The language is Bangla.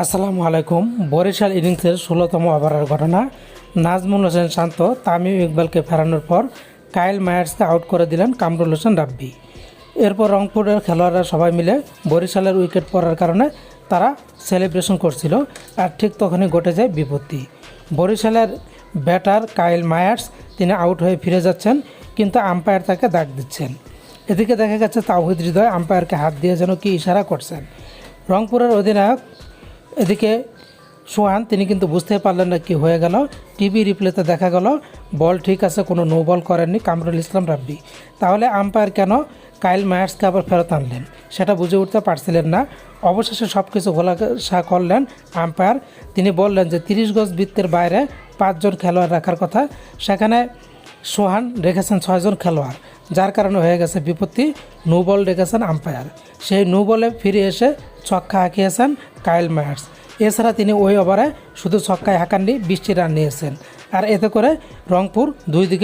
আসসালামু আলাইকুম। বরিশাল ইনিংসের ষোলোতম ওভারের ঘটনা। নাজমুল হোসেন শান্ত, তামিম ইকবালকে ফেরানোর পর কাইল মায়ার্সকে আউট করে দিলেন কামরুল হোসেন রাব্বি। এরপর রংপুরের খেলোয়াড়রা সবাই মিলে বরিশালের উইকেট পড়ার কারণে তারা সেলিব্রেশন করছিল আর ঠিক তখনই ঘটে যায় বিপত্তি। বরিশালের ব্যাটার কাইল মায়ার্স তিনি আউট হয়ে ফিরে যাচ্ছেন, কিন্তু আম্পায়ার তাকে দাগ দিচ্ছেন। এদিকে দেখা গেছে, তাওহিদ হৃদয় আম্পায়ারকে হাত দিয়ে যেন কি ইশারা করছেন। রংপুরের অধিনায়ক এদিকে সোহান, তিনি কিন্তু বুঝতে পারলেন না কি হয়ে গেল। টিভি রিপ্লেতে দেখা গেল, বল ঠিক আছে, কোনো নো বল করেননি কামরুল ইসলাম রাব্বি। তাহলে আম্পায়ার কেন? কাইল মায়ার্সকে আবার ফেরত আনলেন। সেটা বুঝে উঠতে পারছিলেন না। অবশেষে সব কিছু ঘোলাসা করলেন আম্পায়ার। তিনি বললেন যে, তিরিশ গজ বৃত্তের বাইরে পাঁচজন খেলোয়াড় রাখার কথা। সেখানে সোহান রেখেছেন ছয়জন খেলোয়াড়। যার কারণে হয়ে গেছে বিপত্তি নো বল ডেকেছেন আম্পায়ার সেই নো বলে ফিরে এসে ছক্কা হাঁকিয়েছেন কাইল মায়ার্স। এছাড়া তিনি ওই ওভারে শুধু ছক্কায় হাঁকাননি বৃষ্টি রান নিয়েছেন। আর এতে করে রংপুর দুই দিকে